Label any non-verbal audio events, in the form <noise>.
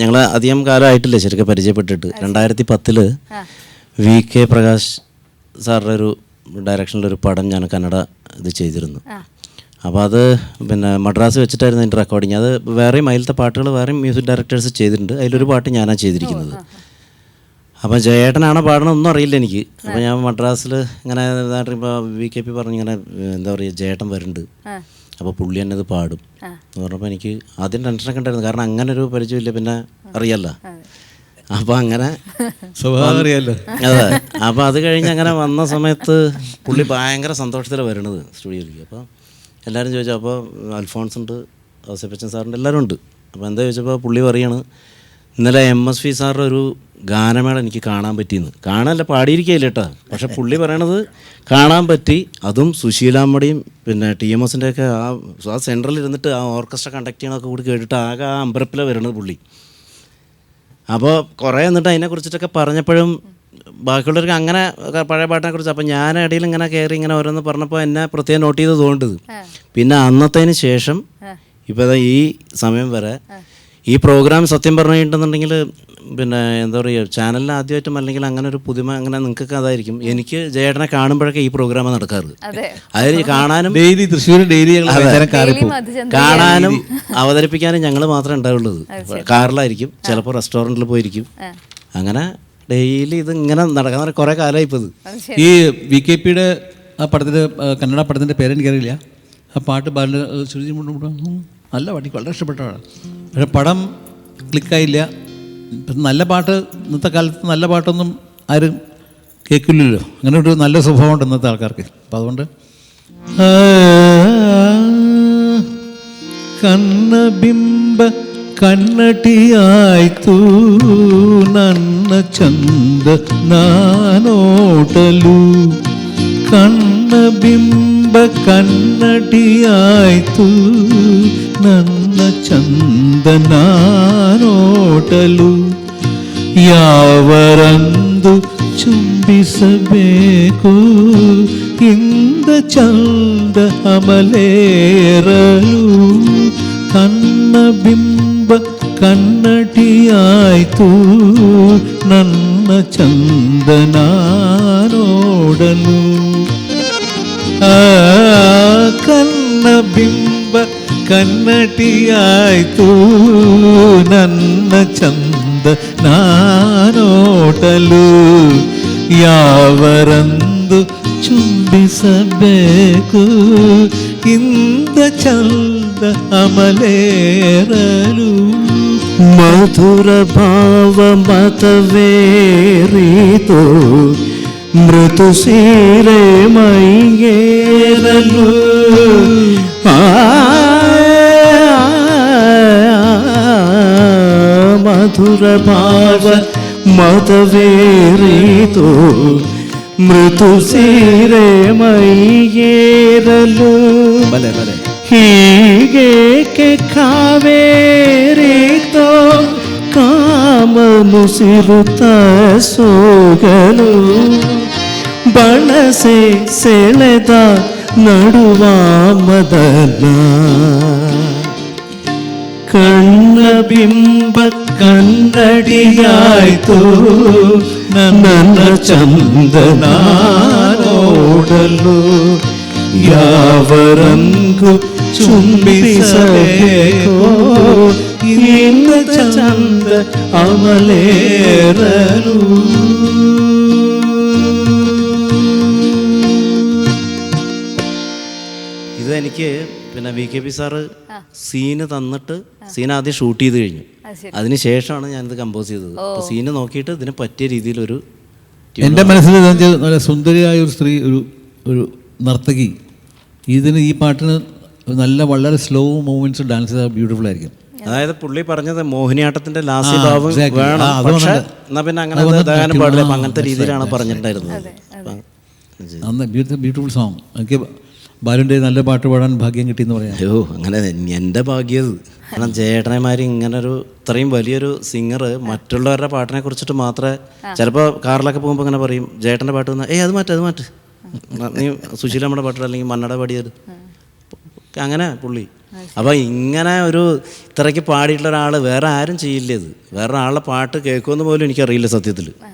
ഞങ്ങൾ അധികം കാലമായിട്ടില്ല ശരിക്കും പരിചയപ്പെട്ടിട്ട്. രണ്ടായിരത്തി പത്തിൽ വി കെ പ്രകാശ് സാറിന്റെ ഒരു ഡയറക്ഷനിലൊരു പടം ഞാൻ കന്നഡ ഇത് ചെയ്തിരുന്നു. അപ്പോൾ അത് പിന്നെ മദ്രാസ് വെച്ചിട്ടായിരുന്നു അതിന്റെ റെക്കോർഡിങ് അത് വേറെയും അതിലത്തെ പാട്ടുകൾ വേറെയും മ്യൂസിക് ഡയറക്ടേഴ്സ് ചെയ്തിട്ടുണ്ട്. അതിലൊരു പാട്ട് ഞാനാണ് ചെയ്തിരിക്കുന്നത്. അപ്പം ജയേട്ടനാണ് പാടണമെന്നും അറിയില്ല എനിക്ക്. അപ്പോൾ ഞാൻ മദ്രാസിൽ ഇങ്ങനെ ഇപ്പോൾ വി കെ പി പറഞ്ഞ് ഇങ്ങനെ എന്താ പറയുക ജയേട്ടൻ വരുന്നുണ്ട്. അപ്പോൾ പുള്ളി തന്നെ അത് പാടും എന്ന് പറഞ്ഞപ്പോൾ എനിക്ക് ആദ്യം ടെൻഷനൊക്കെ ഉണ്ടായിരുന്നു. കാരണം അങ്ങനെ ഒരു പരിചയമില്ല പിന്നെ അറിയല്ല. അപ്പോൾ അങ്ങനെ <laughs> സ്വഭാവം അറിയാലോ അതെ. അപ്പോൾ അത് കഴിഞ്ഞ് അങ്ങനെ വന്ന സമയത്ത് പുള്ളി ഭയങ്കര സന്തോഷത്തിലാണ് വരണത് സ്റ്റുഡിയോയിലേക്ക്. അപ്പോൾ എല്ലാവരും ചോദിച്ചു അപ്പോൾ അൽഫോൺസ് ഉണ്ട് ഔസേപ്പച്ചൻ സാറുണ്ട് എല്ലാവരും ഉണ്ട്. അപ്പോൾ എന്താ ചോദിച്ചപ്പോൾ പുള്ളി പറയാണ് ഇന്നലെ എം എസ് പി സാറിന്റെ ഒരു ഗാനമേള എനിക്ക് കാണാൻ പറ്റിയെന്ന്. കാണാനല്ല പാടിയിരിക്കുകയില്ല കേട്ടോ. പക്ഷെ പുള്ളി പറയണത് കാണാൻ പറ്റി. അതും സുശീലാമ്മയുടെയും പിന്നെ ടി എം എസിന്റെ ഒക്കെ ആ ആ സെൻട്രലിൽ ഇരുന്നിട്ട് ആ ഓർക്കസ്ട്ര കണ്ടക്ട് ചെയ്യണമൊക്കെ കൂടി കേട്ടിട്ട് ആകെ ആ അമ്പരപ്പിലെ വരണത് പുള്ളി. അപ്പോൾ കുറേ എന്നിട്ട് അതിനെക്കുറിച്ചിട്ടൊക്കെ പറഞ്ഞപ്പോഴും ബാക്കിയുള്ളവർക്ക് അങ്ങനെ പഴയ പാട്ടിനെ കുറിച്ച് അപ്പം ഞാൻ ഇടയിൽ ഇങ്ങനെ കയറി ഇങ്ങനെ ഓരോന്ന് പറഞ്ഞപ്പോൾ എന്നെ പ്രത്യേകം നോട്ട് ചെയ്ത് തോണ്ടത് പിന്നെ അന്നത്തേന് ശേഷം ഇപ്പോൾ ഈ സമയം വരെ ഈ പ്രോഗ്രാം സത്യം പറഞ്ഞിട്ടുണ്ടെന്നുണ്ടെങ്കിൽ പിന്നെ എന്താ പറയുക ചാനലിൽ ആദ്യമായിട്ടും അല്ലെങ്കിൽ അങ്ങനെ ഒരു പുതുമ അങ്ങനെ നിങ്ങൾക്ക് അതായിരിക്കും. എനിക്ക് ജയേട്ടനെ കാണുമ്പോഴൊക്കെ ഈ പ്രോഗ്രാം നടക്കാറ്. അതെ. അതിന് കാണാനും ഡെയിലി തൃശ്ശൂർ ഡെയിലി കാണാനും അവതരിപ്പിക്കാനും ഞങ്ങൾ മാത്രമേ ഉണ്ടാവുള്ളത് കാറിലായിരിക്കും. ചിലപ്പോൾ റെസ്റ്റോറന്റിൽ പോയിരിക്കും. അങ്ങനെ ഡെയിലി ഇത് ഇങ്ങനെ നടക്കാൻ കുറേ കാലമായി ഇപ്പോൾ ഈ വി കെ പിയുടെ ആ പടത്തിന്റെ കന്നഡ പടത്തിന്റെ പേരെനിക്കറിയില്ല ആ പാട്ട് ബാലൻ ശ്രുതി മുണ്ട് മുണ്ട് നല്ല പാട്ടി. വളരെ ഇഷ്ടപ്പെട്ടതാണ് പക്ഷെ പടം ക്ലിക്കായില്ല ഇപ്പം നല്ല പാട്ട് ഇന്നത്തെ കാലത്ത് നല്ല പാട്ടൊന്നും ആരും കേൾക്കില്ലല്ലോ. അങ്ങനെ ഒരു നല്ല സ്വഭാവമുണ്ട് ഇന്നത്തെ ആൾക്കാർക്ക്. അപ്പം അതുകൊണ്ട് കണ്ണ ബിംബ കണ്ണട്ടിയായ്തു നന്ന ചന്ദ നാനോട്ടലു. നാനോടലു കണ്ണബിംബ കണ്ണടിയായ്തു നന്ന ನನ್ನ ಚಂದ ನಾನೋಟಲು ಯಾವರಂದು ಚುಂಬಿಸಬೇಕು ಇಂದ ಚಂದ ಅಮಲೇರಲು ಕನ್ನ ಬಿಂಬ ಕನ್ನಟಿಯಾಯ್ತು ನನ್ನ ಚಂದನ ನೋಡಲು ಆ ಕನ್ನ ಬಿಂಬ ಕನ್ನಟಿಯಾಯ್ತು ನನ್ನ ಚಂದ ನಾನೋಟಲು ಯಾವರಂದು ಚುಂಬಿಸಬೇಕು ಇಂದ ಚಂದ ಅಮಲೇರಲು ಮಧುರ ಭಾವ ಮತವೇರಿತು ಮೃದು ಸೀರೆ ಮೈಗೇರಲು ಆ, ಮಧುರ ಭಾವ ಮತವೇರಿತು ಮೃದು ಸೀರೆ ಮೈಗೇರಲು. ಹೀಗೇಕೆ ಕಾವೇರಿತೋ? ಕಾಮ ಮುಸಿರುತ್ತ ಸೋಗಲು. ಬಣಸೆ ಸೆಳೆದ ನಡುವ ಮದನ. ಕಣ್ಣ ಬಿಂಬ ಕನ್ನಡಿಯಾಯ್ತು ನನ್ನ ಚಂದನ ನೋಡಲು ಯಾವರಂಗು ಚುಂಬಿಸಬೇಕು ಇಂದ ಚಂದ ಅಮಲೇರಲು ഇത് എനിക്ക് പിന്നെ V K P sir scene തന്നിട്ട് സീൻ ആദ്യം ഷൂട്ട് ചെയ്ത് കഴിഞ്ഞു. അതിനുശേഷമാണ് ശരി. അതിന് ശേഷമാണ് ഞാനിത് കമ്പോസ് ചെയ്തത്. അപ്പോൾ സീന് നോക്കിയിട്ട് ഇതിന് പറ്റിയ രീതിയിലൊരു എന്റെ മനസ്സിൽ നല്ല സുന്ദരിയായ ഒരു സ്ത്രീ ഒരു ഒരു നർത്തകി. ഇതിന് ഈ പാട്ടിന് നല്ല വളരെ സ്ലോ മൂവ്മെന്റ്സ് ഡാൻസ് ചെയ്താൽ ബ്യൂട്ടിഫുൾ ആയിരിക്കും. അതായത് പുള്ളി പറഞ്ഞത് മോഹിനിയാട്ടത്തിന്റെ ലാസ്റ്റ് ഭാവം വേണം. പക്ഷെ എന്നാ പിന്നെ അങ്ങനെ പാടില്ല. അങ്ങനത്തെ രീതിയിലാണ് പറഞ്ഞിട്ടുണ്ടായിരുന്നത്. അന്ന് ബ്യൂട്ടിഫുൾ സോങ് എനിക്ക് ബാലുന്റെ നല്ല പാട്ട് പാടാൻ ഭാഗ്യം കിട്ടിയെന്ന് പറയാം. അയ്യോ അങ്ങനെ എന്റെ ഭാഗ്യം. കാരണം ജയേട്ടനമാര് ഇങ്ങനെ ഒരു ഇത്രയും വലിയൊരു സിംഗർ മറ്റുള്ളവരുടെ പാട്ടിനെ കുറിച്ചിട്ട് മാത്രമേ ചിലപ്പോൾ കാറിലൊക്കെ പോകുമ്പോൾ ഇങ്ങനെ പറയും ജയേട്ടന്റെ പാട്ട് വന്നാൽ ഏയ് അത് മാറ്റ് അത് മാറ്റ്. നീ സുശീലമ്മയുടെ പാട്ട് അല്ലെങ്കിൽ മണ്ണട പാടിയത്. അങ്ങനെ പുള്ളി. അപ്പോൾ ഇങ്ങനെ ഒരു ഇത്രയ്ക്ക് പാടിയിട്ടുള്ള ഒരാൾ വേറെ ആരും ചെയ്യില്ല ഇത്. വേറെ ആളുടെ പാട്ട് കേൾക്കുമെന്ന് പോലും എനിക്കറിയില്ല സത്യത്തിൽ